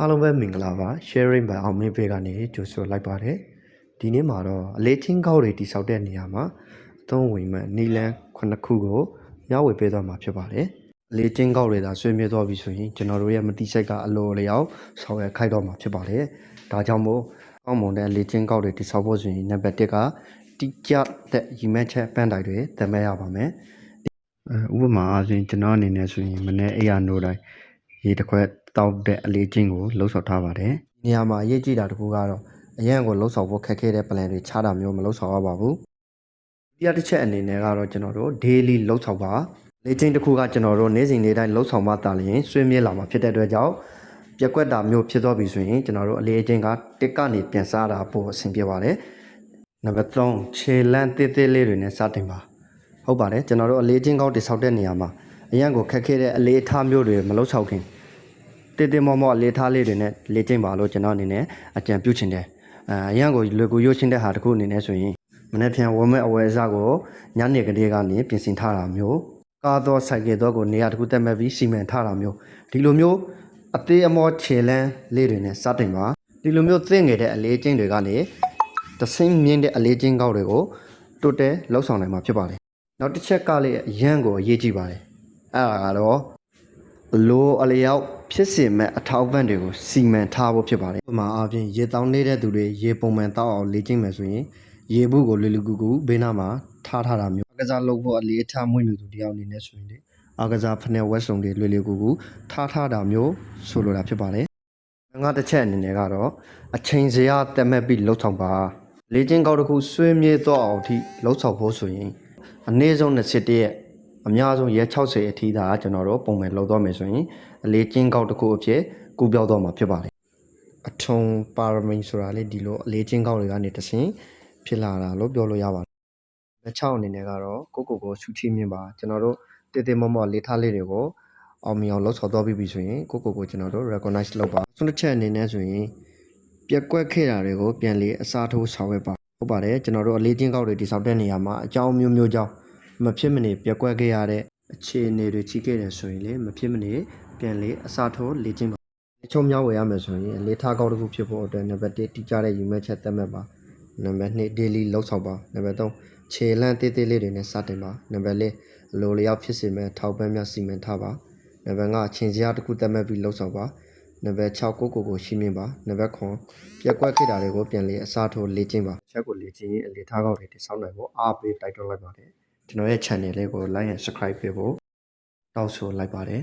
အားလုံးပဲမင်္ဂလာပါ sharing by အောင်မင်းဖေကနေကြိုဆိုလိုက်ပါတယ်ဒီနေ့မှာတော့အလေးချင်းကောက်တွေတိစောက်တဲ့နေရာမှာအသုံးဝင်မဲ့နီလန်းခုနှစ်ခုကိုမျှဝေပေးသွားမှာဖြစ်ပါတယ်အလေးချင်းကောက်တွေသာဆွေးမြေ့သွားပြီဆိုရင်ကျွန်တော်တို့ရဲ့မတိစိတ်ကအလိုအလျောက်ဆောင်ရွက်ခိုက်တော့မှာဖြစ်ပါတယ်ဒါကြောင့်မို့အောက်မုံတဲ့အလေးချင်းကောက်တွေတိစောက်ဖို့ဆိုရင်နံပါတ်1ကတိကျတဲ့ရီမက်ချက်ပန်းတိုင်တွေသတ်မှတ်ရပါမယ်အဲဥပမာအားဖြင့်ကျွန်တော်အနေနဲ့ဆိုရင်မနေ့အိယာနိုတိုင်းရေတစ်ခွက် တောက်တဲ့အလေးချင်းကိုလှုပ်ဆော်ထားပါတယ်။နေရာမှာအရေးကြီးတာတစ်ခုကတော့အရန်ကိုလှုပ်ဆော်ဖို့ခက်ခဲတဲ့ plan တွေချတာမျိုးမလှုပ်ဆော်ရပါဘူး။ဒီတစ်ချက်အနေနဲ့ကတော့ကျွန်တော်တို့ daily လှုပ်ဆော်ပါလေးချင်းတစ်ခုကကျွန်တော်တို့နေ့စဉ်နေ့တိုင်းလှုပ်ဆော်မှတာလျင်ဆွေးမြေ့လာမှာဖြစ်တဲ့အတွက်ကြောင့်ပြက်ကွက်တာမျိုးဖြစ်သွားပြီဆိုရင်ကျွန်တော်တို့အလေးချင်းကတစ်ကနေပြန်စားတာပို့အဆင်ပြေပါတယ်။နံပါတ်3ခြေလန့်တေးသေးလေးတွေနဲ့စတင်ပါ။ဟုတ်ပါတယ်ကျွန်တော်တို့အလေးချင်းကောက်တိဆောက်တဲ့နေရာမှာအရန်ကိုခက်ခဲတဲ့အလေးအထားမျိုးတွေမလှုပ်ဆော်ခင် တေးတေးမောမောအလေးထားလေးတွေနဲ့လေ့ကျင့်ပါလို့ကျွန်တော်အနေနဲ့အကြံပြုချင်တယ်အဲအရင်ကိုလွယ်ကူရွှရှင်းတဲ့ဟာတစ်ခုအနေနဲ့ဆိုရင်မနေ့ပြန်ဝမဲအဝယ်စားကိုညနေကလေးကနေပြင်ဆင်ထားတာမျိုးကားသောစိုက်ကယ်တော့ကိုနေရာတစ်ခုတက်မဲ့ပြီးစီမံထားတာမျိုးဒီလိုမျိုးအသေးအမောခြေလန်းလေးတွေနဲ့စတင်ပါဒီလိုမျိုးသိငယ်တဲ့အလေးကျင့်တွေကနေတဆင်းမြင့်တဲ့အလေးကျင့်ကောက်တွေကိုတိုးတက်လှုပ်ဆောင်နိုင်မှာဖြစ်ပါတယ်နောက်တစ်ချက်ကလေးအရန်ကိုအရေးကြီးပါတယ်အဲ့ဒါကတော့ လိုအလျောက်ဖြစ်စေမဲ့အထောက်ပံ့တွေကိုစီမံထားဖို့ဖြစ်ပါတယ်။ဥပမာအားဖြင့်ရေတောင်းနေတဲ့သူတွေရေပုံမှန်တောက်အောင်လေ့ကျင့်မယ်ဆိုရင်ရေဘူးကိုလွယ်လွယ်ကူကူဘေးနားမှာထားထားတာမျိုးအကစားလုပ်ဖို့အလေးထားမွေးမြူသူတယောက်အနေနဲ့ဆိုရင်လေအကစားဖက်ဝက်စုံတွေလွယ်လွယ်ကူကူထားထားတာမျိုးဆိုလိုတာဖြစ်ပါတယ်။ငါတစ်ချက်အနေနဲ့ကတော့အချိန်စရာတက်မဲ့ပြီးလှုပ်ဆောင်ပါလေ့ကျင့်ကောက်တစ်ခုဆွေးမြေ့တော့အောင်အထိလှုပ်ဆောင်ဖို့ဆိုရင်အနည်းဆုံး20ရက် အများဆုံးရဲ60အထိသာကျွန်တော်တို့ပုံမှန်လောက်တော့မယ်ဆိုရင်အလေးကျင်းကောက်တစ်ခုအဖြစ်ကူပြောက်တော့မှာဖြစ်ပါတယ်အထုံပါရမီဆိုတာလေဒီလိုအလေးကျင်းကောက်တွေကနေတဆင်ဖြစ်လာတာလို့ပြောလို့ရပါတယ်လက်ချောက်အနေနဲ့ကတော့ကိုကိုကိုရှူချီမြင့်ပါကျွန်တော်တို့တေးသေးမောမောလေးထားလေးတွေကိုအောင်မြင်အောင်လှုပ်ဆော်တော့ပြီးပြီဆိုရင်ကိုကိုကိုကျွန်တော်တို့ recognize လုပ်ပါဆုံးတစ်ချက်အနေနဲ့ဆိုရင်ပြက်ကွက်ခဲ့တာတွေကိုပြန်လေအစားထိုးဆောင်ရွက်ပါဟုတ်ပါတယ်ကျွန်တော်တို့အလေးချင်းကောက်တွေတိစောက်တဲ့နေရာမှာအကြောင်းမျိုးမျိုးကြောင့် မဖြစ်မနေပြက်ကွက်ခဲ့ရတဲ့အခြေအနေတွေကြီးခဲ့တယ်ဆိုရင်လေမဖြစ်မနေပြန်လေအစားထိုးလေ့ကျင့်ပါအချုံများဝယ်ရမယ်ဆိုရင်လေထားကောက်တစ်ခုဖြစ်ဖို့အတွက်နံပါတ်1တိကျတဲ့ယူမဲ့ချက်သတ်မှတ်ပါနံပါတ်2 daily လောက်ဆောင်ပါနံပါတ်3ခြေလန့်တေးသေးလေးတွေနဲ့စတင်ပါနံပါတ်4အလိုလျောက်ဖြစ်စေမဲ့ထောက်ပံ့များစီမံထားပါနံပါတ်5ချင်းစရာတစ်ခုသတ်မှတ်ပြီးလောက်ဆောင်ပါနံပါတ်6ကိုကိုကိုရှင်းမြင်ပါနံပါတ်9ပြက်ကွက်ခဲ့တာတွေကိုပြန်လေအစားထိုးလေ့ကျင့်ပါချက်ကိုလေ့ကျင့်ရင်အလေထားကောက်တွေတိစောင်းနိုင်ဖို့အားပေးတိုက်တွန်းလိုက်ပါတယ် ကျွန်တော်ရဲ့ channel လေးကို like and subscribe ပေးဖို့တောင်းဆိုလိုက်ပါတယ်